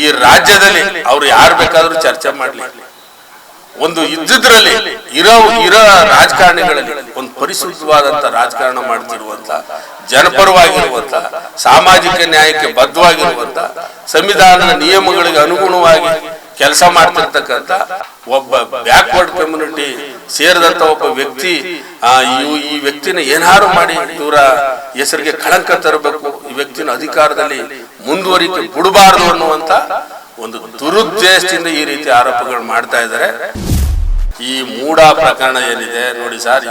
ಈ ರಾಜ್ಯದಲ್ಲಿ ಅವ್ರು ಯಾರು ಬೇಕಾದ್ರೂ ಚರ್ಚೆ ಮಾಡಲಿ. ಒಂದು ಇದ್ದಿದ್ರಲ್ಲಿ ಇರೋ ಇರೋ ರಾಜಕಾರಣಿಗಳಲ್ಲಿ ಒಂದು ಪರಿಶುದ್ಧವಾದಂತ ರಾಜಕಾರಣ ಮಾಡ್ತಿರುವಂತ ಜನಪರವಾಗಿರುವಂತ ಸಾಮಾಜಿಕ ನ್ಯಾಯಕ್ಕೆ ಬದ್ಧವಾಗಿರುವಂತ ಸಂವಿಧಾನದ ನಿಯಮಗಳಿಗೆ ಅನುಗುಣವಾಗಿ ಕೆಲಸ ಮಾಡ್ತಿರ್ತಕ್ಕಂಥ ಒಬ್ಬ ಬ್ಯಾಕ್ವರ್ಡ್ ಕಮ್ಯುನಿಟಿ ಸೇರಿದಂತ ಒಬ್ಬ ವ್ಯಕ್ತಿ ಈ ವ್ಯಕ್ತಿನ ಏನಾರು ಮಾಡಿ ಇವರ ಹೆಸರಿಗೆ ಕಳಂಕ ತರಬೇಕು. ಈ ವ್ಯಕ್ತಿನ ಅಧಿಕಾರದಲ್ಲಿ ಮುಂದುವರಿಕೆ ಬಿಡಬಾರದು ಅನ್ನುವಂತ ಒಂದು ದುರುದ್ದೇಶದಿಂದ ಈ ರೀತಿ ಆರೋಪಗಳು ಮಾಡ್ತಾ ಇದ್ದಾರೆ. ಈ ಮೂಡ ಪ್ರಕರಣ ಏನಿದೆ ನೋಡಿ ಸರ್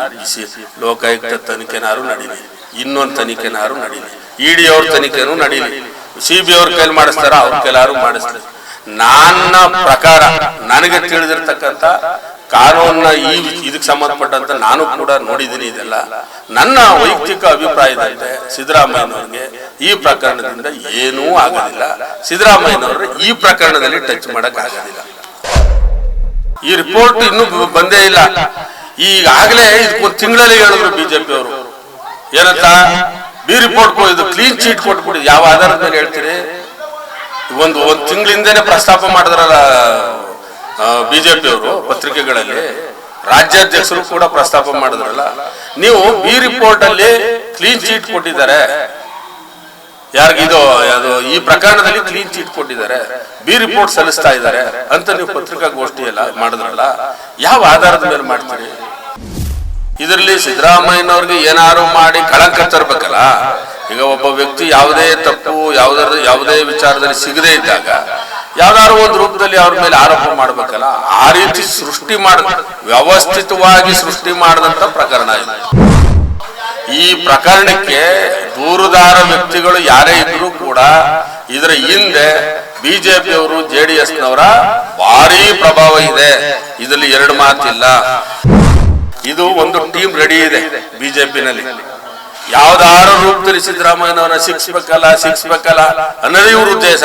ಲೋಕಾಯುಕ್ತ ತನಿಖೆನಾರು ನಡೀಲಿ, ಇನ್ನೊಂದು ತನಿಖೆನಾರು ನಡೀಲಿ ಇಡಿ ಅವ್ರ ತನಿಖೆನೂ ನಡೀಲಿ. ಸಿ ಬಿ ಅವ್ರ ಕೈಲಿ ಮಾಡಿಸ್ತಾರ, ಅವ್ರ ಕೈಲಾರು ಮಾಡಿಸ್ತಾರೆ ನನ್ನ ಪ್ರಕಾರ, ನನಗೆ ತಿಳಿದಿರ್ತಕ್ಕಂಥ ಕಾನೂನ ಈ ಇದಕ್ಕೆ ಸಂಬಂಧಪಟ್ಟಂತ ನಾನು ಕೂಡ ನೋಡಿದ್ದೀನಿ ಇದೆಲ್ಲ. ನನ್ನ ವೈಯಕ್ತಿಕ ಅಭಿಪ್ರಾಯದಂತೆ ಸಿದ್ದರಾಮಯ್ಯನವ್ರಿಗೆ ಈ ಪ್ರಕರಣದಿಂದ ಏನೂ ಆಗಲಿಲ್ಲ. ಸಿದ್ದರಾಮಯ್ಯನವರು ಈ ಪ್ರಕರಣದಲ್ಲಿ ಟಚ್ ಮಾಡಕ್ ಆಗೋದಿಲ್ಲ ಈ ರಿಪೋರ್ಟ್ ಇನ್ನೂ ಬಂದೇ ಇಲ್ಲ. ಈಗಾಗಲೇ ಇದಕ್ಕೊಂದು ತಿಂಗಳಲ್ಲಿ ಹೇಳಿದ್ರು ಬಿಜೆಪಿ ಅವರು. ಏನಂತ? ಬಿ ರಿಪೋರ್ಟ್ ಇದು ಕ್ಲೀನ್ ಚೀಟ್ ಕೊಟ್ಬಿಡಿ ಯಾವ ಆಧಾರದ ಮೇಲೆ ಹೇಳ್ತೀರಿ? ಒಂದು ಒಂದು ತಿಂಗಳಿಂದನೇ ಪ್ರಸ್ತಾಪ ಮಾಡಿದ್ರಲ್ಲ ಬಿಜೆಪಿ ಅವರು ಪತ್ರಿಕೆಗಳಲ್ಲಿ. ರಾಜ್ಯಾಧ್ಯಕ್ಷರು ಕೂಡ ಪ್ರಸ್ತಾಪ ಮಾಡಿದ್ರಲ್ಲ. ನೀವು ಬಿ ರಿಪೋರ್ಟ್ ಅಲ್ಲಿ ಕ್ಲೀನ್ ಚೀಟ್ ಕೊಟ್ಟಿದ್ದಾರೆ. ಯಾರಿಗಿದು ಅದು ಈ ಪ್ರಕರಣದಲ್ಲಿ ಕ್ಲೀನ್ ಚೀಟ್ ಕೊಟ್ಟಿದ್ದಾರೆ, ಬಿ ರಿಪೋರ್ಟ್ ಸಲ್ಲಿಸ್ತಾ ಇದ್ದಾರೆ ಅಂತ ನೀವು ಪತ್ರಿಕಾಗೋಷ್ಠಿ ಎಲ್ಲ ಮಾಡಿದ್ರಲ್ಲ, ಯಾವ ಆಧಾರದ ಮೇಲೆ ಮಾಡ್ತೀರಿ? ಇದರಲ್ಲಿ ಸಿದ್ದರಾಮಯ್ಯನವ್ರಿಗೆ ಏನಾರು ಮಾಡಿ ಕಳಂಕ ತರಬೇಕಲ್ಲ, ಈಗ ಒಬ್ಬ ವ್ಯಕ್ತಿ ಯಾವುದೇ ತಪ್ಪು, ಯಾವ್ದಾರ, ಯಾವುದೇ ವಿಚಾರದಲ್ಲಿ ಸಿಗದೇ ಇದ್ದಾಗ, ಯಾವ್ದಾದ್ರು ಒಂದು ರೂಪದಲ್ಲಿ ಅವ್ರ ಮೇಲೆ ಆರೋಪ ಮಾಡ್ಬೇಕಲ್ಲ, ಆ ರೀತಿ ಸೃಷ್ಟಿ ಮಾಡ, ವ್ಯವಸ್ಥಿತವಾಗಿ ಸೃಷ್ಟಿ ಮಾಡಿದಂತ ಪ್ರಕರಣ ಇದು. ಈ ಪ್ರಕರಣಕ್ಕೆ ದೂರುದಾರ ವ್ಯಕ್ತಿಗಳು ಯಾರೇ ಇದ್ರೂ ಕೂಡ ಇದರ ಹಿಂದೆ ಬಿಜೆಪಿಯವರು, ಜೆ ಡಿ ಎಸ್ನವರ ಭಾರಿ ಪ್ರಭಾವ ಇದೆ. ಇದರಲ್ಲಿ ಎರಡು ಮಾತಿಲ್ಲ. ಇದು ಒಂದು ಟೀಮ್ ರೆಡಿ ಇದೆ ಬಿಜೆಪಿನಲ್ಲಿ. ಯಾವ್ದಾರು ರೂಪದಲ್ಲಿ ಸಿದ್ದರಾಮಯ್ಯನವರ ಶಿಕ್ಷಬೇಕಲ್ಲ ಶಿಕ್ಷಬೇಕಲ್ಲ ಅನ್ನೋದೇ ಇವರು ಉದ್ದೇಶ.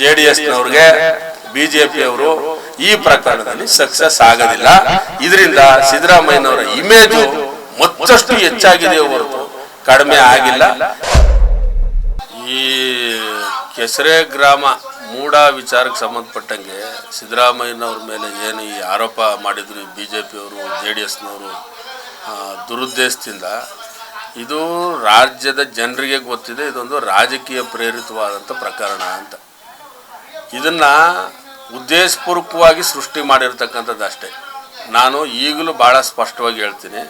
ಜೆ ಡಿ ಎಸ್ನವ್ರಿಗೆ, ಬಿಜೆಪಿಯವರು ಈ ಪ್ರಕರಣದಲ್ಲಿ ಸಕ್ಸಸ್ ಆಗೋದಿಲ್ಲ. ಇದರಿಂದ ಸಿದ್ದರಾಮಯ್ಯನವರ ಇಮೇಜು ಮತ್ತಷ್ಟು ಹೆಚ್ಚಾಗಿದೆ ಹೊರತು. ಕಡಿಮೆ ಆಗಿಲ್ಲ. ಈ ಕೆಸರೆ ಗ್ರಾಮ ಮೂಡ ವಿಚಾರಕ್ಕೆ ಸಂಬಂಧಪಟ್ಟಂಗೆ ಸಿದ್ದರಾಮಯ್ಯನವ್ರ ಮೇಲೆ ಏನು ಈ ಆರೋಪ ಮಾಡಿದ್ರು ಬಿ ಜೆ ಪಿಯವರು ಜೆ ಡಿ ಎಸ್ನವರು ದುರುದ್ದೇಶದಿಂದ ಇದು ರಾಜ್ಯದ ಜನರಿಗೆ ಗೊತ್ತಿದೆ ಇದೊಂದು ರಾಜಕೀಯ ಪ್ರೇರಿತವಾದಂಥ ಪ್ರಕರಣ ಅಂತ. ಇದನ್ನು ಉದ್ದೇಶಪೂರ್ವಕವಾಗಿ ಸೃಷ್ಟಿ ಮಾಡಿರ್ತಕ್ಕಂಥದ್ದು ಅಷ್ಟೇ. ನಾನು ಈಗಲೂ ಭಾಳ ಸ್ಪಷ್ಟವಾಗಿ ಹೇಳ್ತೀನಿ.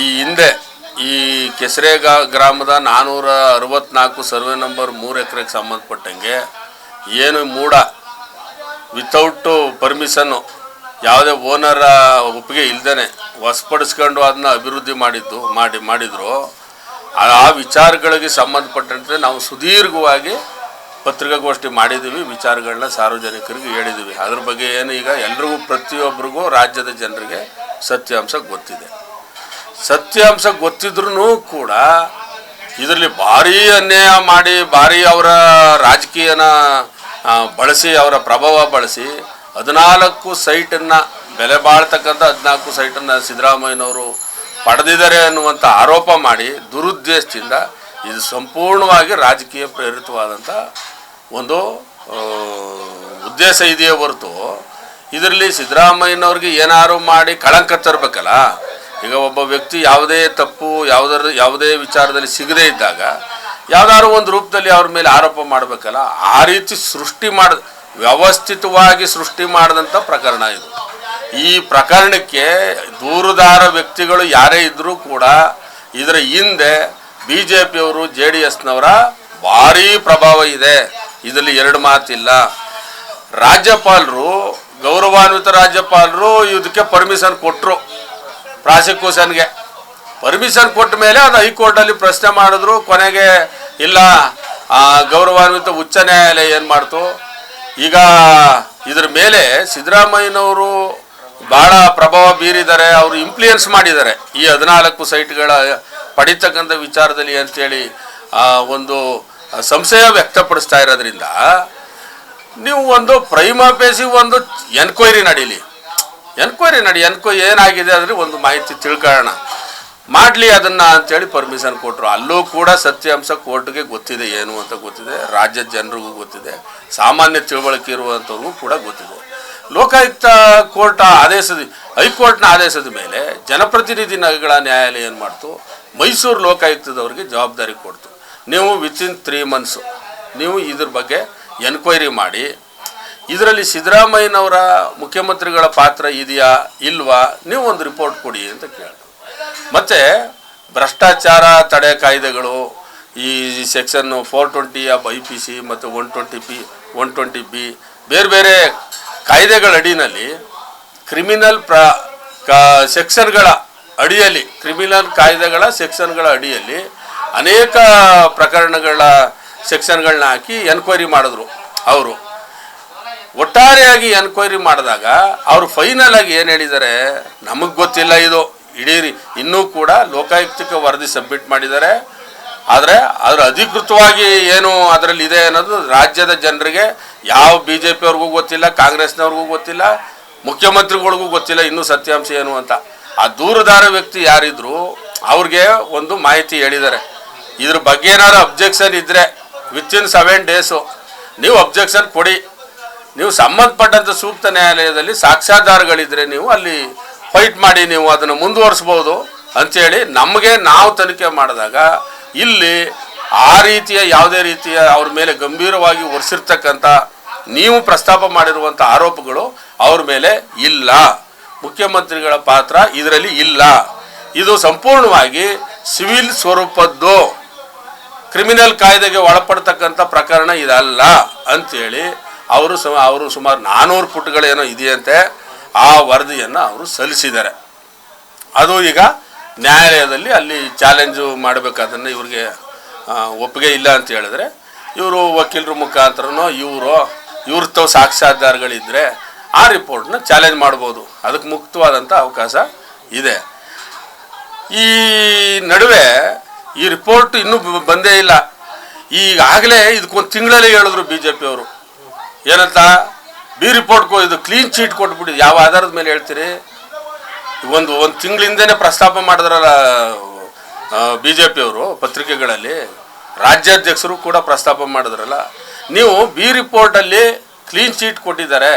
ಈ ಹಿಂದೆ ಈ ಕೆಸರೆ ಗ್ರಾಮದ ನಾನ್ನೂರ ಅರವತ್ನಾಲ್ಕು ಸರ್ವೆ ನಂಬರ್ ಮೂರು ಎಕರೆಗೆ ಸಂಬಂಧಪಟ್ಟಂಗೆ ಏನು ಮೂಡ ವಿತೌಟು ಪರ್ಮಿಷನ್ನು ಯಾವುದೇ ಓನರ ಒಪ್ಪಿಗೆ ಇಲ್ಲದೇ ವಶಪಡಿಸ್ಕೊಂಡು ಅದನ್ನ ಅಭಿವೃದ್ಧಿ ಮಾಡಿದ್ದು, ಮಾಡಿ, ಮಾಡಿದರು. ಆ ವಿಚಾರಗಳಿಗೆ ಸಂಬಂಧಪಟ್ಟಂತೆ ನಾವು ಸುದೀರ್ಘವಾಗಿ ಪತ್ರಿಕಾಗೋಷ್ಠಿ ಮಾಡಿದ್ದೀವಿ, ವಿಚಾರಗಳನ್ನ ಸಾರ್ವಜನಿಕರಿಗೆ ಹೇಳಿದ್ದೀವಿ. ಅದ್ರ ಬಗ್ಗೆ ಏನು ಈಗ ಎಲ್ರಿಗೂ ಪ್ರತಿಯೊಬ್ಬರಿಗೂ ರಾಜ್ಯದ ಜನರಿಗೆ ಸತ್ಯಾಂಶ ಗೊತ್ತಿದೆ. ಸತ್ಯಾಂಶ ಗೊತ್ತಿದ್ರೂ ಕೂಡ ಇದರಲ್ಲಿ ಭಾರಿ ಅನ್ಯಾಯ ಮಾಡಿ, ಭಾರಿ ಅವರ ರಾಜಕೀಯನ ಬಳಸಿ, ಅವರ ಪ್ರಭಾವ ಬಳಸಿ ಹದಿನಾಲ್ಕು ಸೈಟನ್ನು, ಬೆಲೆ ಬಾಳ್ತಕ್ಕಂಥ ಹದಿನಾಲ್ಕು ಸೈಟನ್ನು ಸಿದ್ದರಾಮಯ್ಯನವರು ಪಡೆದಿದ್ದಾರೆ ಅನ್ನುವಂಥ ಆರೋಪ ಮಾಡಿ ದುರುದ್ದೇಶದಿಂದ ಇದು ಸಂಪೂರ್ಣವಾಗಿ ರಾಜಕೀಯ ಪ್ರೇರಿತವಾದಂಥ ಒಂದು ಉದ್ದೇಶ ಇದೆಯೇ ಹೊರತು ಇದರಲ್ಲಿ ಸಿದ್ದರಾಮಯ್ಯನವ್ರಿಗೆ ಏನಾರು ಮಾಡಿ ಕಳಂಕ ತರಬೇಕಲ್ಲ? ಈಗ ಒಬ್ಬ ವ್ಯಕ್ತಿ ಯಾವುದೇ ತಪ್ಪು, ಯಾವುದರ, ಯಾವುದೇ ವಿಚಾರದಲ್ಲಿ ಸಿಗದೇ ಇದ್ದಾಗ ಯಾವ್ದಾದ್ರು ಒಂದು ರೂಪದಲ್ಲಿ ಅವ್ರ ಮೇಲೆ ಆರೋಪ ಮಾಡಬೇಕಲ್ಲ, ಆ ರೀತಿ ಸೃಷ್ಟಿ ಮಾಡ, ವ್ಯವಸ್ಥಿತವಾಗಿ ಸೃಷ್ಟಿ ಮಾಡಿದಂಥ ಪ್ರಕರಣ ಇದು. ಈ ಪ್ರಕರಣಕ್ಕೆ ದೂರುದಾರ ವ್ಯಕ್ತಿಗಳು ಯಾರೇ ಇದ್ದರೂ ಕೂಡ ಇದರ ಹಿಂದೆ ಬಿ ಜೆ ಪಿಯವರು ಜೆ ಡಿ ಎಸ್ನವರ ಭಾರೀ ಪ್ರಭಾವ ಇದೆ. ಇದರಲ್ಲಿ ಎರಡು ಮಾತಿಲ್ಲ. ರಾಜ್ಯಪಾಲರು, ಗೌರವಾನ್ವಿತ ರಾಜ್ಯಪಾಲರು ಇದಕ್ಕೆ ಪರ್ಮಿಷನ್ ಕೊಟ್ಟರು ಪ್ರಾಸಿಕ್ಯೂಷನ್ಗೆ ಪರ್ಮಿಷನ್ ಕೊಟ್ಟ ಮೇಲೆ ಅದು ಹೈಕೋರ್ಟಲ್ಲಿ ಪ್ರಶ್ನೆ ಮಾಡಿದ್ರು. ಕೊನೆಗೆ ಇಲ್ಲ ಗೌರವಾನ್ವಿತ ಉಚ್ಚ ನ್ಯಾಯಾಲಯ ಏನು ಮಾಡ್ತು? ಈಗ ಇದ್ರ ಮೇಲೆ ಸಿದ್ದರಾಮಯ್ಯನವರು ಭಾಳ ಪ್ರಭಾವ ಬೀರಿದ್ದಾರೆ. ಅವರು ಇಂಪ್ಲೂಯೆನ್ಸ್ ಮಾಡಿದ್ದಾರೆ. ಈ ಹದಿನಾಲ್ಕು ಸೈಟ್ಗಳ ಪಡಿತಕ್ಕಂಥ ವಿಚಾರದಲ್ಲಿ ಅಂತೇಳಿ ಆ, ಒಂದು ಸಂಶಯ ವ್ಯಕ್ತಪಡಿಸ್ತಾ ಇರೋದ್ರಿಂದ ನೀವು ಒಂದು ಪ್ರೈಮಾಪೇಸಿ ಒಂದು ಎನ್ಕ್ವೈರಿ ನಡೀಲಿ. ಎನ್ಕ್ವೈರಿ ನಡಿ ಎನ್ಕ್ವೈ ಏನಾಗಿದೆ ಅಂದರೆ ಒಂದು ಮಾಹಿತಿ ತಿಳ್ಕೊಳ್ಳೋಣ. ಮಾಡಲಿ ಅದನ್ನು ಅಂತೇಳಿ ಪರ್ಮಿಷನ್ ಕೊಟ್ಟರು ಅಲ್ಲೂ ಕೂಡ ಸತ್ಯಾಂಶ ಕೋರ್ಟ್ಗೆ ಗೊತ್ತಿದೆ ಏನು ಅಂತ ಗೊತ್ತಿದೆ. ರಾಜ್ಯದ ಜನರಿಗೂ ಗೊತ್ತಿದೆ. ಸಾಮಾನ್ಯ ತಿಳುವಳಿಕೆ ಇರುವಂಥವ್ರಿಗೂ ಕೂಡ ಗೊತ್ತಿದೆ. ಲೋಕಾಯುಕ್ತ ಕೋರ್ಟ್ ಆದೇಶದ, ಹೈಕೋರ್ಟ್ನ ಆದೇಶದ ಮೇಲೆ ಜನಪ್ರತಿನಿಧಿಗಳ ನ್ಯಾಯಾಲಯ ಏನು ಮಾಡ್ತು? ಮೈಸೂರು ಲೋಕಾಯುಕ್ತದವ್ರಿಗೆ ಜವಾಬ್ದಾರಿ ಕೊಡ್ತು. ನೀವು ವಿತಿನ್ ತ್ರೀ ಮಂತ್ಸು ನೀವು ಇದ್ರ ಬಗ್ಗೆ ಎನ್ಕ್ವೈರಿ ಮಾಡಿ ಇದರಲ್ಲಿ ಸಿದ್ದರಾಮಯ್ಯನವರ ಮುಖ್ಯಮಂತ್ರಿಗಳ ಪಾತ್ರ ಇದೆಯಾ ಇಲ್ವಾ? ನೀವು ಒಂದು ರಿಪೋರ್ಟ್ ಕೊಡಿ ಅಂತ ಕೇಳಿದ್ರು ಮತ್ತು ಭ್ರಷ್ಟಾಚಾರ ತಡೆ ಕಾಯ್ದೆಗಳು, ಈ section four twenty of I P C ಮತ್ತು one twenty P, one twenty B, ಬೇರೆ ಬೇರೆ ಕಾಯ್ದೆಗಳ ಅಡಿನಲ್ಲಿ ಕ್ರಿಮಿನಲ್ ಪ್ರ ಸೆಕ್ಷನ್ಗಳ ಅಡಿಯಲ್ಲಿ, ಕ್ರಿಮಿನಲ್ ಕಾಯ್ದೆಗಳ ಸೆಕ್ಷನ್ಗಳ ಅಡಿಯಲ್ಲಿ ಅನೇಕ ಪ್ರಕರಣಗಳ ಸೆಕ್ಷನ್ಗಳನ್ನ ಹಾಕಿ ಎನ್ಕ್ವೈರಿ ಮಾಡಿದ್ರು ಅವರು. ಒಟ್ಟಾರೆಯಾಗಿ ಎನ್ಕ್ವೈರಿ ಮಾಡಿದಾಗ ಅವರು ಫೈನಲ್ ಆಗಿ ಏನು ಹೇಳಿದ್ದಾರೆ? ನಮಗೆ ಗೊತ್ತಿಲ್ಲ ಇದು. ಇಡೀ ರೀ- ಇನ್ನೂ ಕೂಡ ಲೋಕಾಯುಕ್ತಕ್ಕೆ ವರದಿ ಸಬ್ಮಿಟ್ ಮಾಡಿದ್ದಾರೆ. ಆದರೆ ಅದರ ಅಧಿಕೃತವಾಗಿ ಏನು ಅದರಲ್ಲಿ ಇದೆ ಅನ್ನೋದು ರಾಜ್ಯದ ಜನರಿಗೆ, ಯಾವ ಬಿ ಜೆ ಪಿಯವ್ರಿಗೂ ಗೊತ್ತಿಲ್ಲ, ಕಾಂಗ್ರೆಸ್ನವ್ರಿಗೂ ಗೊತ್ತಿಲ್ಲ, ಮುಖ್ಯಮಂತ್ರಿಗಳಿಗೂ ಗೊತ್ತಿಲ್ಲ, ಇನ್ನೂ ಸತ್ಯಾಂಶ ಏನು ಅಂತ. ಆ ದೂರದಾರ ವ್ಯಕ್ತಿ ಯಾರಿದ್ರು ಅವ್ರಿಗೆ ಒಂದು ಮಾಹಿತಿ ಹೇಳಿದ್ದಾರೆ. ಇದ್ರ ಬಗ್ಗೆ ಏನಾದ್ರು ಅಬ್ಜೆಕ್ಷನ್ ಇದ್ದರೆ ಇನ್ ಸೆವೆನ್ ಡೇಸು ನೀವು ಅಬ್ಜೆಕ್ಷನ್ ಕೊಡಿ. ನೀವು ಸಂಬಂಧಪಟ್ಟಂಥ ಸೂಕ್ತ ನ್ಯಾಯಾಲಯದಲ್ಲಿ ಸಾಕ್ಷ್ಯಾಧಾರಗಳಿದ್ರೆ ನೀವು ಅಲ್ಲಿ ಫೈಟ್ ಮಾಡಿ ನೀವು ಅದನ್ನು ಮುಂದುವರಿಸ್ಬೋದು ಅಂಥೇಳಿ ನಮಗೆ ನಾವು ತನಿಖೆ ಮಾಡಿದಾಗ ಇಲ್ಲಿ ಆ ರೀತಿಯ ಯಾವುದೇ ರೀತಿಯ ಅವ್ರ ಮೇಲೆ ಗಂಭೀರವಾಗಿ ಒರೆಸಿರ್ತಕ್ಕಂಥ ನೀವು ಪ್ರಸ್ತಾಪ ಮಾಡಿರುವಂಥ ಆರೋಪಗಳು ಅವ್ರ ಮೇಲೆ ಇಲ್ಲ. ಮುಖ್ಯಮಂತ್ರಿಗಳ ಪಾತ್ರ ಇದರಲ್ಲಿ ಇಲ್ಲ. ಇದು ಸಂಪೂರ್ಣವಾಗಿ ಸಿವಿಲ್ ಸ್ವರೂಪದ್ದು. ಕ್ರಿಮಿನಲ್ ಕಾಯ್ದೆಗೆ ಒಳಪಡ್ತಕ್ಕಂಥ ಪ್ರಕರಣ ಇದಲ್ಲ ಅಂತೇಳಿ ಅವರು ಅವರು ಸುಮಾರು ನಾನ್ನೂರು ಪುಟಗಳೇನೋ ಇದೆಯಂತೆ ಆ ವರದಿಯನ್ನು ಅವರು ಸಲ್ಲಿಸಿದ್ದಾರೆ. ಅದು ಈಗ ನ್ಯಾಯಾಲಯದಲ್ಲಿ ಅಲ್ಲಿ ಚಾಲೆಂಜು ಮಾಡಬೇಕಾದನ್ನು ಇವ್ರಿಗೆ ಒಪ್ಪಿಗೆ ಇಲ್ಲ ಅಂತ ಹೇಳಿದ್ರೆ, ಇವರು ವಕೀಲರ ಮುಖಾಂತರನೋ, ಇವರು, ಇವ್ರ ತಾವು ಸಾಕ್ಷ್ಯಾಧಾರಗಳಿದ್ದರೆ ಆ ರಿಪೋರ್ಟ್ನ ಚಾಲೆಂಜ್ ಮಾಡ್ಬೋದು. ಅದಕ್ಕೆ ಮುಕ್ತವಾದಂಥ ಅವಕಾಶ ಇದೆ. ಈ ನಡುವೆ ಈ ರಿಪೋರ್ಟ್ ಇನ್ನೂ ಬಂದೇ ಇಲ್ಲ. ಈಗಾಗಲೇ ಇದಕ್ಕೊಂದು ತಿಂಗಳಲ್ಲಿ ಹೇಳಿದ್ರು ಬಿ ಜೆ ಪಿಯವರು ಏನಂತ? ಬಿ ರಿಪೋರ್ಟ್ ಇದು ಕ್ಲೀನ್ ಚೀಟ್ ಕೊಟ್ಬಿಡಿ ಯಾವ ಆಧಾರದ ಮೇಲೆ ಹೇಳ್ತೀರಿ? ಒಂದು ಒಂದು ತಿಂಗಳಿಂದೇ ಪ್ರಸ್ತಾಪ ಮಾಡಿದ್ರಲ್ಲ ಬಿ ಜೆ ಪಿಯವರು ಪತ್ರಿಕೆಗಳಲ್ಲಿ. ರಾಜ್ಯಾಧ್ಯಕ್ಷರು ಕೂಡ ಪ್ರಸ್ತಾಪ ಮಾಡಿದ್ರಲ್ಲ. ನೀವು ಬಿ ರಿಪೋರ್ಟಲ್ಲಿ ಕ್ಲೀನ್ ಚೀಟ್ ಕೊಟ್ಟಿದ್ದಾರೆ.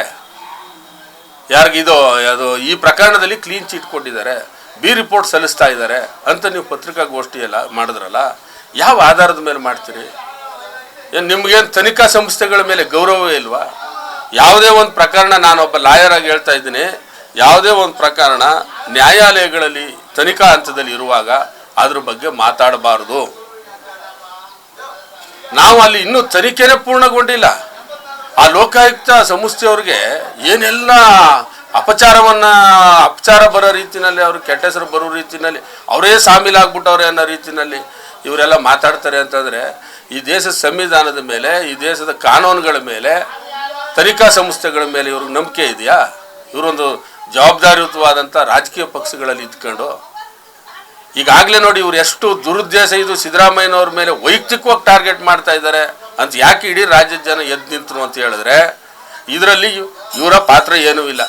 ಯಾರಿಗಿದು ಅದು ಈ ಪ್ರಕರಣದಲ್ಲಿ ಕ್ಲೀನ್ ಚೀಟ್ ಕೊಟ್ಟಿದ್ದಾರೆ. ಬಿ ರಿಪೋರ್ಟ್ ಸಲ್ಲಿಸ್ತಾ ಇದ್ದಾರೆ ಅಂತ ನೀವು ಪತ್ರಿಕಾಗೋಷ್ಠಿಯೆಲ್ಲ ಮಾಡಿದ್ರಲ್ಲ. ಯಾವ ಆಧಾರದ ಮೇಲೆ ಮಾಡ್ತೀರಿ? ಏನು, ನಿಮ್ಗೇನು ತನಿಖಾ ಸಂಸ್ಥೆಗಳ ಮೇಲೆ ಗೌರವವೇ ಇಲ್ವಾ? ಯಾವುದೇ ಒಂದು ಪ್ರಕರಣ ನಾನೊಬ್ಬ ಲಾಯರ್ ಆಗಿ ಹೇಳ್ತಾ ಇದ್ದೀನಿ. ಯಾವುದೇ ಒಂದು ಪ್ರಕರಣ ನ್ಯಾಯಾಲಯಗಳಲ್ಲಿ ತನಿಖಾ ಹಂತದಲ್ಲಿ ಇರುವಾಗ ಅದ್ರ ಬಗ್ಗೆ ಮಾತಾಡಬಾರದು. ನಾವು ಅಲ್ಲಿ ಇನ್ನೂ ತನಿಖೆನೇ ಪೂರ್ಣಗೊಂಡಿಲ್ಲ. ಆ ಲೋಕಾಯುಕ್ತ ಸಂಸ್ಥೆಯವ್ರಿಗೆ ಏನೆಲ್ಲ ಅಪಚಾರವನ್ನ, ಅಪಚಾರ ಬರೋ ರೀತಿಯಲ್ಲಿ ಅವ್ರಿಗೆ ಕೆಟ್ಟ ಹೆಸರು ಬರೋ ರೀತಿಯಲ್ಲಿ ಅವರೇ ಸಾಮೀಲಾಗ್ಬಿಟ್ಟವ್ರೆ ಅನ್ನೋ ರೀತಿನಲ್ಲಿ ಇವರೆಲ್ಲ ಮಾತಾಡ್ತಾರೆ ಅಂತಂದರೆ, ಈ ದೇಶದ ಸಂವಿಧಾನದ ಮೇಲೆ, ಈ ದೇಶದ ಕಾನೂನುಗಳ ಮೇಲೆ, ತನಿಖಾ ಸಂಸ್ಥೆಗಳ ಮೇಲೆ ಇವ್ರಿಗೆ ನಂಬಿಕೆ ಇದೆಯಾ? ಇವರೊಂದು ಜವಾಬ್ದಾರಿಯುತವಾದಂಥ ರಾಜಕೀಯ ಪಕ್ಷಗಳಲ್ಲಿ ಇದ್ಕೊಂಡು, ಈಗಾಗಲೇ ನೋಡಿ ಇವ್ರು ಎಷ್ಟು ದುರುದ್ದೇಶ ಇದು ಸಿದ್ದರಾಮಯ್ಯನವ್ರ ಮೇಲೆ ವೈಯಕ್ತಿಕವಾಗಿ ಟಾರ್ಗೆಟ್ ಮಾಡ್ತಾ ಇದ್ದಾರೆ ಅಂತ ಯಾಕೆ ಇಡೀ ರಾಜ್ಯದ ಜನ ಎದ್ದು ನಿಂತರು ಅಂತ ಹೇಳಿದ್ರೆ, ಇದರಲ್ಲಿ ಇವರ ಪಾತ್ರ ಏನೂ ಇಲ್ಲ.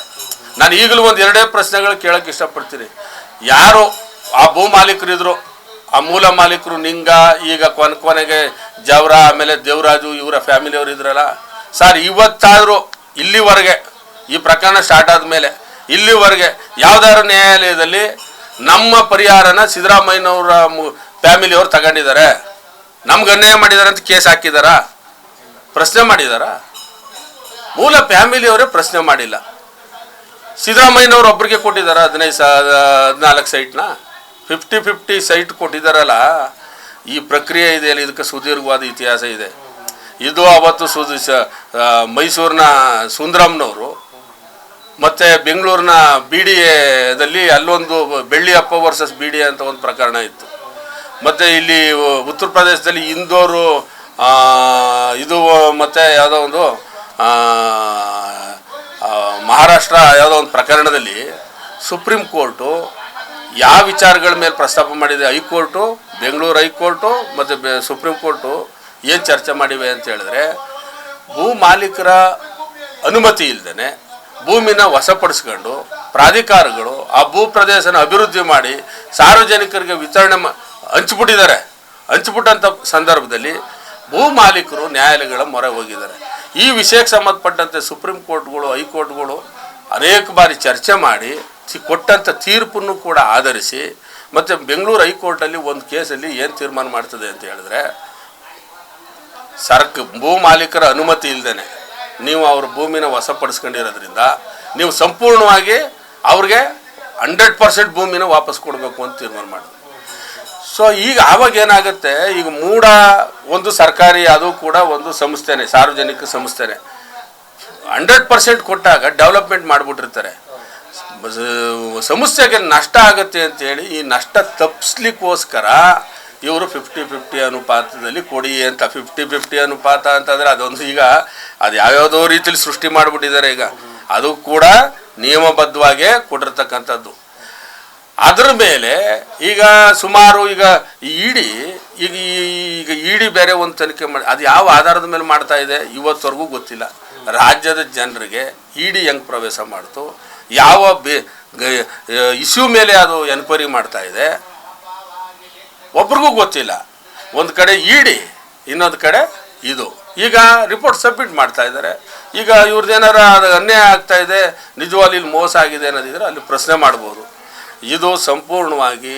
ನಾನು ಈಗಲೂ ಒಂದು ಎರಡೇ ಪ್ರಶ್ನೆಗಳು ಕೇಳೋಕೆ ಇಷ್ಟಪಡ್ತೀನಿ. ಯಾರು ಆ ಭೂ ಮಾಲೀಕರಿದ್ರು ಆ ಮೂಲ ಮಾಲೀಕರು ನಿಂಗ, ಈಗ ಕೊನೆ ಕೊನೆಗೆ ಜವರ, ಆಮೇಲೆ ದೇವರಾಜು, ಇವರ ಫ್ಯಾಮಿಲಿಯವರು ಇದ್ರಲ್ಲ. ಸರ್, ಇವತ್ತಾದರೂ ಇಲ್ಲಿವರೆಗೆ, ಈ ಪ್ರಕರಣ ಸ್ಟಾರ್ಟ್ ಆದಮೇಲೆ ಇಲ್ಲಿವರೆಗೆ ಯಾವ್ದಾದ್ರು ನ್ಯಾಯಾಲಯದಲ್ಲಿ ನಮ್ಮ ಪರಿಹಾರನ ಸಿದ್ದರಾಮಯ್ಯನವರ ಫ್ಯಾಮಿಲಿಯವರು ತಗೊಂಡಿದ್ದಾರೆ. ನಮ್ಗೆ ಅನ್ಯಾಯ ಮಾಡಿದ್ದಾರೆ ಅಂತ ಕೇಸ್ ಹಾಕಿದಾರಾ? ಪ್ರಶ್ನೆ ಮಾಡಿದಾರಾ? ಮೂಲ ಫ್ಯಾಮಿಲಿಯವರೇ ಪ್ರಶ್ನೆ ಮಾಡಿಲ್ಲ. ಸಿದ್ದರಾಮಯ್ಯನವ್ರು ಒಬ್ಬರಿಗೆ ಕೊಟ್ಟಿದ್ದಾರೆ ಹದಿನೈದು ಸಾ, ಹದಿನಾಲ್ಕು ಸೈಟ್ನ ಫಿಫ್ಟಿ ಫಿಫ್ಟಿ ಸೈಟ್ ಕೊಟ್ಟಿದ್ದಾರಲ್ಲ, ಈ ಪ್ರಕ್ರಿಯೆ ಇದೆಯಲ್ಲ ಇದಕ್ಕೆ ಸುದೀರ್ಘವಾದ ಇತಿಹಾಸ ಇದೆ. ಇದು ಅವತ್ತು ಸುದಿ ಮೈಸೂರಿನ ಸುಂದರಮ್ನವರು ಮತ್ತು ಬೆಂಗಳೂರಿನ ಬಿ ಡಿ ಎದಲ್ಲಿ ಅಲ್ಲೊಂದು Belliyappa versus B D A ಅಂತ ಒಂದು ಪ್ರಕರಣ ಇತ್ತು. ಮತ್ತು ಇಲ್ಲಿ ಉತ್ತರ ಪ್ರದೇಶದಲ್ಲಿ ಇಂದೋರು ಇದು ಮತ್ತು ಯಾವುದೋ ಒಂದು ಮಹಾರಾಷ್ಟ್ರ ಯಾವುದೋ ಒಂದು ಪ್ರಕರಣದಲ್ಲಿ ಸುಪ್ರೀಂ ಕೋರ್ಟು ಯಾವ ವಿಚಾರಗಳ ಮೇಲೆ ಪ್ರಸ್ತಾಪ ಮಾಡಿದೆ high court, Bengaluru high court ಮತ್ತು ಸುಪ್ರೀಂ ಕೋರ್ಟು ಏನು ಚರ್ಚೆ ಮಾಡಿವೆ ಅಂತ ಹೇಳಿದ್ರೆ, ಭೂ ಮಾಲೀಕರ ಅನುಮತಿ ಇಲ್ಲದೇ ಭೂಮಿನ ವಶಪಡಿಸ್ಕೊಂಡು ಪ್ರಾಧಿಕಾರಗಳು ಆ ಭೂ ಪ್ರದೇಶನ ಅಭಿವೃದ್ಧಿ ಮಾಡಿ ಸಾರ್ವಜನಿಕರಿಗೆ ವಿತರಣೆ ಹಂಚ್ಬಿಟ್ಟಿದ್ದಾರೆ. ಹಂಚ್ಬಿಟ್ಟಂಥ ಸಂದರ್ಭದಲ್ಲಿ ಭೂ ಮಾಲೀಕರು ನ್ಯಾಯಾಲಯಗಳ ಮೊರೆ ಹೋಗಿದ್ದಾರೆ. ಈ ವಿಷಯಕ್ಕೆ ಸಂಬಂಧಪಟ್ಟಂತೆ ಸುಪ್ರೀಂ ಕೋರ್ಟ್ಗಳು, ಹೈಕೋರ್ಟ್ಗಳು ಅನೇಕ ಬಾರಿ ಚರ್ಚೆ ಮಾಡಿ ಕೊಟ್ಟಂಥ ತೀರ್ಪನ್ನು ಕೂಡ ಆಧರಿಸಿ ಮತ್ತು ಬೆಂಗಳೂರು ಹೈಕೋರ್ಟಲ್ಲಿ ಒಂದು ಕೇಸಲ್ಲಿ ಏನು ತೀರ್ಮಾನ ಮಾಡ್ತದೆ ಅಂತ ಹೇಳಿದ್ರೆ, ಸರ್ಕ, ಭೂ ಮಾಲೀಕರ ಅನುಮತಿ ಇಲ್ಲದೇ ನೀವು ಅವ್ರ ಭೂಮಿನ ವಶಪಡಿಸ್ಕೊಂಡಿರೋದ್ರಿಂದ ನೀವು ಸಂಪೂರ್ಣವಾಗಿ ಅವ್ರಿಗೆ ಹಂಡ್ರೆಡ್ ಪರ್ಸೆಂಟ್ ಭೂಮಿನ ವಾಪಸ್ ಕೊಡಬೇಕು ಅಂತ ತೀರ್ಮಾನ ಮಾಡಿದೆ ಸೊ ಈಗ ಆವಾಗ ಏನಾಗುತ್ತೆ, ಈಗ ಮೂಡ ಒಂದು ಸರ್ಕಾರಿ ಅದು ಕೂಡ ಒಂದು ಸಂಸ್ಥೆನೇ, ಸಾರ್ವಜನಿಕ ಸಂಸ್ಥೆನೇ. ಹಂಡ್ರೆಡ್ ಪರ್ಸೆಂಟ್ ಕೊಟ್ಟಾಗ ಡೆವಲಪ್ಮೆಂಟ್ ಮಾಡಿಬಿಟ್ಟಿರ್ತಾರೆ. ಸ- ಸಂಸ್ಥೆಗೆ ನಷ್ಟ ಆಗುತ್ತೆ ಅಂತೇಳಿ ಈ ನಷ್ಟ ತಪ್ಪಿಸ್ಲಿಕ್ಕೋಸ್ಕರ ಇವರು ಫಿಫ್ಟಿ ಫಿಫ್ಟಿ ಅನುಪಾತದಲ್ಲಿ ಕೊಡಿ ಅಂತ ಫಿಫ್ಟಿ ಫಿಫ್ಟಿ ಅನುಪಾತ ಅಂತಂದರೆ ಅದೊಂದು ಈಗ ಅದು ಯಾವ್ಯಾವುದೋ ರೀತಿಯಲ್ಲಿ ಸೃಷ್ಟಿ ಮಾಡಿಬಿಟ್ಟಿದ್ದಾರೆ ಈಗ. ಅದು ಕೂಡ ನಿಯಮಬದ್ಧವಾಗಿ ಕೊಟ್ಟಿರ್ತಕ್ಕಂಥದ್ದು. ಅದ್ರ ಮೇಲೆ ಈಗ ಸುಮಾರು ಈಗ ಇಡಿ, ಈಗ ಈಗ ಇಡಿ ಬೇರೆ ಒಂದು ತನಿಖೆ ಮಾಡಿ, ಅದು ಯಾವ ಆಧಾರದ ಮೇಲೆ ಮಾಡ್ತಾ ಇದೆ ಇವತ್ತವರೆಗೂ ಗೊತ್ತಿಲ್ಲ. ರಾಜ್ಯದ ಜನರಿಗೆ ಇಡಿ ಹೆಂಗೆ ಪ್ರವೇಶ ಮಾಡ್ತು ಯಾವ ಬೇ ಇಶ್ಯೂ ಮೇಲೆ ಅದು ಎನ್ಕ್ವೈರಿ ಮಾಡ್ತಾ ಇದೆ. ಒಬ್ರಿಗೂ ಗೊತ್ತಿಲ್ಲ. ಒಂದು ಕಡೆ ಇಡಿ, ಇನ್ನೊಂದು ಕಡೆ ಇದು. ಈಗ ರಿಪೋರ್ಟ್ ಸಬ್ಮಿಟ್ ಮಾಡ್ತಾ ಇದ್ದಾರೆ. ಈಗ ಅದು ಅನ್ಯಾಯ ಆಗ್ತಾ ಇದೆ ನಿಜವಾಗಿ ಇಲ್ಲಿ ಮೋಸ ಆಗಿದೆ ಅನ್ನೋದಿದ್ರೆ ಅಲ್ಲಿ ಪ್ರಶ್ನೆ ಮಾಡ್ಬೋದು. ಇದು ಸಂಪೂರ್ಣವಾಗಿ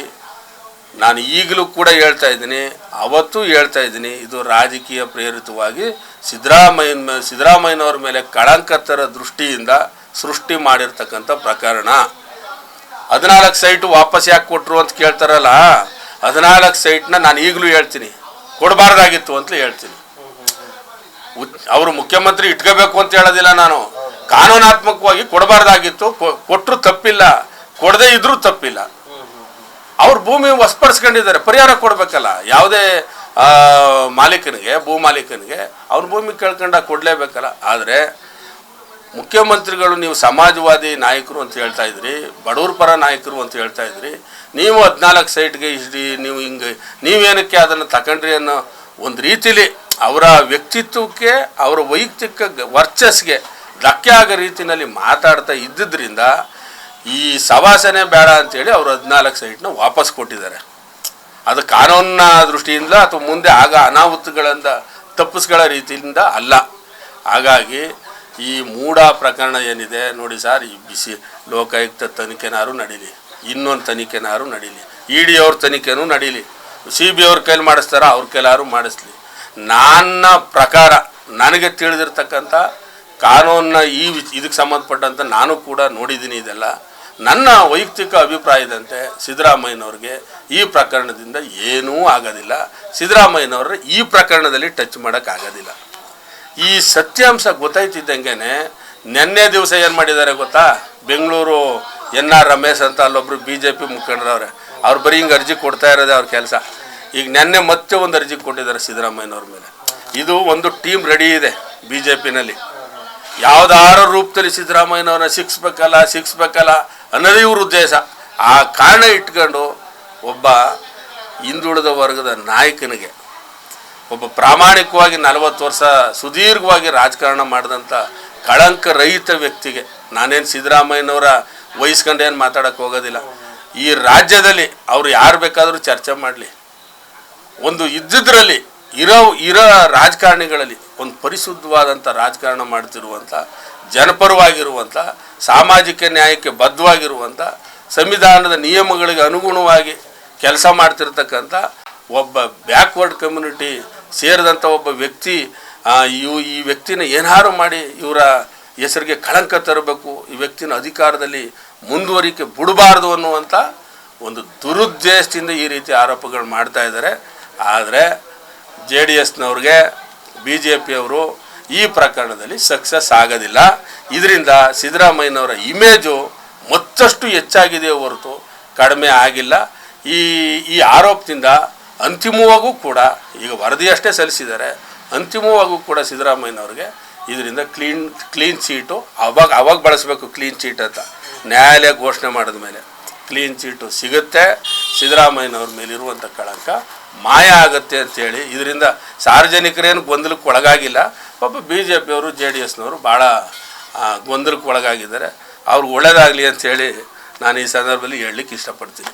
ನಾನು ಈಗಲೂ ಕೂಡ ಹೇಳ್ತಾ ಇದ್ದೀನಿ, ಅವತ್ತು ಹೇಳ್ತಾ ಇದ್ದೀನಿ, ಇದು ರಾಜಕೀಯ ಪ್ರೇರಿತವಾಗಿ ಸಿದ್ದರಾಮಯ್ಯನ ಸಿದ್ದರಾಮಯ್ಯನವ್ರ ಮೇಲೆ ಕಳಂಕತರ ದೃಷ್ಟಿಯಿಂದ ಸೃಷ್ಟಿ ಮಾಡಿರ್ತಕ್ಕಂಥ ಪ್ರಕರಣ. ಹದಿನಾಲ್ಕು ಸೈಟು ವಾಪಸ್ ಯಾಕೆ ಕೊಟ್ಟರು ಅಂತ ಕೇಳ್ತಾರಲ್ಲ, ಹದಿನಾಲ್ಕು ಸೈಟ್ನ ನಾನು ಈಗಲೂ ಹೇಳ್ತೀನಿ. ಕೊಡಬಾರ್ದಾಗಿತ್ತು ಅಂತ ಹೇಳ್ತೀನಿ. ಅವರು ಮುಖ್ಯಮಂತ್ರಿ ಇಟ್ಕೋಬೇಕು ಅಂತ ಹೇಳೋದಿಲ್ಲ ನಾನು. ಕಾನೂನಾತ್ಮಕವಾಗಿ ಕೊಡಬಾರ್ದಾಗಿತ್ತು ಕೊಟ್ಟರು ತಪ್ಪಿಲ್ಲ. ಕೊಡದೇ ಇದ್ರೂ ತಪ್ಪಿಲ್ಲ. ಅವ್ರ ಭೂಮಿ ಹೊಸ್ಪಡಿಸ್ಕೊಂಡಿದ್ದಾರೆ ಪರಿಹಾರ ಕೊಡಬೇಕಲ್ಲ. ಯಾವುದೇ ಮಾಲೀಕನಿಗೆ, ಭೂ ಮಾಲೀಕನಿಗೆ, ಅವ್ರ ಭೂಮಿ ಕೇಳ್ಕೊಂಡಾಗ ಕೊಡಲೇಬೇಕಲ್ಲ. ಆದರೆ ಮುಖ್ಯಮಂತ್ರಿಗಳು ನೀವು ಸಮಾಜವಾದಿ ನಾಯಕರು ಅಂತ ಹೇಳ್ತಾ ಇದ್ರಿ, ಬಡವ್ರ ಪರ ನಾಯಕರು ಅಂತ ಹೇಳ್ತಾ ಇದ್ರಿ, ನೀವು ಹದಿನಾಲ್ಕು ಸೈಟ್ಗೆ ಇಷ್ಟಿ ನೀವು ಹಿಂಗೆ, ನೀವೇನಕ್ಕೆ ಅದನ್ನು ತಗೊಂಡ್ರಿ ಅನ್ನೋ ಒಂದು ರೀತಿಲಿ ಅವರ ವ್ಯಕ್ತಿತ್ವಕ್ಕೆ, ಅವರ ವೈಯಕ್ತಿಕ ವರ್ಚಸ್ಗೆ ಧಕ್ಕೆ ಆಗೋ ರೀತಿಯಲ್ಲಿ ಮಾತಾಡ್ತಾ ಇದ್ದಿದ್ದರಿಂದ ಈ ಸವಾಸನೆ ಬೇಡ ಅಂತೇಳಿ ಅವರು ಹದಿನಾಲ್ಕು ಸೈಟ್ನ ವಾಪಸ್ ಕೊಟ್ಟಿದ್ದಾರೆ. ಅದು ಕಾನೂನಿನ ದೃಷ್ಟಿಯಿಂದ ಅಥವಾ ಮುಂದೆ ಆಗ ಅನಾಹುತಗಳಿಂದ ತಪ್ಪಿಸ್ಕೊಳ್ಳೋ ರೀತಿಯಿಂದ ಅಲ್ಲ. ಹಾಗಾಗಿ ಈ ಮೂಢ ಪ್ರಕರಣ ಏನಿದೆ ನೋಡಿ ಸರ್, ಈ ಬಿಸಿ ಲೋಕಾಯುಕ್ತ ತನಿಖೆನಾರು ನಡೀಲಿ, ಇನ್ನೊಂದು ತನಿಖೆನಾರು ನಡೀಲಿ ಇ ಡಿ ಅವ್ರ ತನಿಖೆನೂ ನಡೀಲಿ ಸಿ ಬಿ ಅವ್ರ ಕೈಲಿ ಮಾಡಿಸ್ತಾರ, ಅವ್ರ ಕೈಲಾರು ಮಾಡಿಸ್ಲಿ. ನನ್ನ ಪ್ರಕಾರ, ನನಗೆ ತಿಳಿದಿರ್ತಕ್ಕಂಥ ಕಾನೂನನ್ನ ಈ ಇದಕ್ಕೆ ಸಂಬಂಧಪಟ್ಟಂತ ನಾನು ಕೂಡ ನೋಡಿದ್ದೀನಿ ಇದೆಲ್ಲ. ನನ್ನ ವೈಯಕ್ತಿಕ ಅಭಿಪ್ರಾಯದಂತೆ ಸಿದ್ದರಾಮಯ್ಯನವ್ರಿಗೆ ಈ ಪ್ರಕರಣದಿಂದ ಏನೂ ಆಗೋದಿಲ್ಲ. ಸಿದ್ದರಾಮಯ್ಯನವ್ರ ಈ ಪ್ರಕರಣದಲ್ಲಿ ಟಚ್ ಮಾಡೋಕ್ಕಾಗೋದಿಲ್ಲ. ಈ ಸತ್ಯಾಂಶ ಗೊತ್ತಾಯ್ತಿದ್ದಂಗೆ ನಿನ್ನೆ ದಿವಸ ಏನು ಮಾಡಿದ್ದಾರೆ ಗೊತ್ತಾ? ಬೆಂಗಳೂರು ಎನ್ ಆರ್ ರಮೇಶ್ ಅಂತ ಅಲ್ಲೊಬ್ರು ಬಿ ಜೆ ಪಿ ಮುಖಂಡರವ್ರೆ. ಅವ್ರು ಬರೀ ಹಿಂಗೆ ಅರ್ಜಿ ಕೊಡ್ತಾ ಇರೋದೇ ಅವ್ರ ಕೆಲಸ. ಈಗ ನೆನ್ನೆ ಮತ್ತೆ ಒಂದು ಅರ್ಜಿ ಕೊಟ್ಟಿದ್ದಾರೆ ಸಿದ್ದರಾಮಯ್ಯನವ್ರ ಮೇಲೆ. ಇದು ಒಂದು ಟೀಮ್ ರೆಡಿ ಇದೆ ಬಿ ಜೆ ಪಿನಲ್ಲಿ ಯಾವುದಾರ ರೂಪದಲ್ಲಿ ಸಿದ್ದರಾಮಯ್ಯನವ್ರನ್ನ ಸಿಕ್ಸ್ಬೇಕಲ್ಲ ಸಿಕ್ಸ್ಬೇಕಲ್ಲ ಅನ್ನೋದೇ ಇವ್ರ ಉದ್ದೇಶ. ಆ ಕಾರಣ ಇಟ್ಕೊಂಡು ಒಬ್ಬ ಹಿಂದುಳಿದ ವರ್ಗದ ನಾಯಕನಿಗೆ ಒಬ್ಬ ಪ್ರಾಮಾಣಿಕವಾಗಿ ನಲವತ್ತು ವರ್ಷ ಸುದೀರ್ಘವಾಗಿ ರಾಜಕಾರಣ ಮಾಡಿದಂಥ ಕಳಂಕ ರಹಿತ ವ್ಯಕ್ತಿಗೆ, ನಾನೇನು ಸಿದ್ದರಾಮಯ್ಯನವರ ವಹಿಸ್ಕೊಂಡೇನು ಏನು ಮಾತಾಡೋಕ್ಕೆ ಹೋಗೋದಿಲ್ಲ, ಈ ರಾಜ್ಯದಲ್ಲಿ ಅವರು ಯಾರು ಬೇಕಾದರೂ ಚರ್ಚೆ ಮಾಡಲಿ. ಒಂದು ಇದ್ದಿದ್ರಲ್ಲಿ, ಇರೋ ಇರೋ ರಾಜಕಾರಣಿಗಳಲ್ಲಿ ಒಂದು ಪರಿಶುದ್ಧವಾದಂಥ ರಾಜಕಾರಣ ಮಾಡ್ತಿರುವಂಥ ಜನಪರವಾಗಿರುವಂಥ ಸಾಮಾಜಿಕ ನ್ಯಾಯಕ್ಕೆ ಬದ್ಧವಾಗಿರುವಂಥ ಸಂವಿಧಾನದ ನಿಯಮಗಳಿಗೆ ಅನುಗುಣವಾಗಿ ಕೆಲಸ ಮಾಡ್ತಿರ್ತಕ್ಕಂಥ ಒಬ್ಬ ಬ್ಯಾಕ್ವರ್ಡ್ ಕಮ್ಯುನಿಟಿ ಸೇರಿದಂಥ ಒಬ್ಬ ವ್ಯಕ್ತಿ ಇವು ಈ ವ್ಯಕ್ತಿನ ಏನಾರು ಮಾಡಿ ಇವರ ಹೆಸರಿಗೆ ಕಳಂಕ ತರಬೇಕು, ಈ ವ್ಯಕ್ತಿನ ಅಧಿಕಾರದಲ್ಲಿ ಮುಂದುವರಿಕೆ ಬಿಡಬಾರ್ದು ಅನ್ನುವಂಥ ಒಂದು ದುರುದ್ದೇಶದಿಂದ ಈ ರೀತಿ ಆರೋಪಗಳು ಮಾಡ್ತಾ ಇದ್ದಾರೆ. ಆದರೆ ಜೆ ಡಿ ಎಸ್ನವ್ರಿಗೆ, ಬಿ ಜೆ ಪಿಯವರು ಈ ಪ್ರಕರಣದಲ್ಲಿ ಸಕ್ಸಸ್ ಆಗೋದಿಲ್ಲ. ಇದರಿಂದ ಸಿದ್ದರಾಮಯ್ಯನವರ ಇಮೇಜು ಮತ್ತಷ್ಟು ಹೆಚ್ಚಾಗಿದೆ ಹೊರತು ಕಡಿಮೆ ಆಗಿಲ್ಲ. ಈ ಈ ಆರೋಪದಿಂದ ಅಂತಿಮವಾಗೂ ಕೂಡ, ಈಗ ವರದಿಯಷ್ಟೇ ಸಲ್ಲಿಸಿದ್ದಾರೆ, ಅಂತಿಮವಾಗೂ ಕೂಡ ಸಿದ್ದರಾಮಯ್ಯನವ್ರಿಗೆ ಇದರಿಂದ ಕ್ಲೀನ್ ಕ್ಲೀನ್ ಚೀಟು ಅವಾಗ ಅವಾಗ ಬಳಸಬೇಕು ಕ್ಲೀನ್ ಚೀಟ್ ಅಂತ. ನ್ಯಾಯಾಲಯ ಘೋಷಣೆ ಮಾಡಿದ ಮೇಲೆ ಕ್ಲೀನ್ ಚೀಟು ಸಿಗುತ್ತೆ, ಸಿದ್ದರಾಮಯ್ಯನವ್ರ ಮೇಲಿರುವಂಥ ಕಳಂಕ ಮಾಯ ಆಗುತ್ತೆ ಅಂತೇಳಿ ಇದರಿಂದ ಸಾರ್ವಜನಿಕರೇನು ಗೊಂದಲಕ್ಕೆ ಒಳಗಾಗಿಲ್ಲ. ಪಾಪ ಬಿ ಜೆ ಪಿಯವರು ಜೆ ಡಿ ಎಸ್ನವರು ಭಾಳ ಗೊಂದಲಕ್ಕೆ ಒಳಗಾಗಿದ್ದಾರೆ. ಅವ್ರಿಗೆ ಒಳ್ಳೇದಾಗಲಿ ಅಂತೇಳಿ ನಾನು ಈ ಸಂದರ್ಭದಲ್ಲಿ ಹೇಳಲಿಕ್ಕೆ ಇಷ್ಟಪಡ್ತೀನಿ.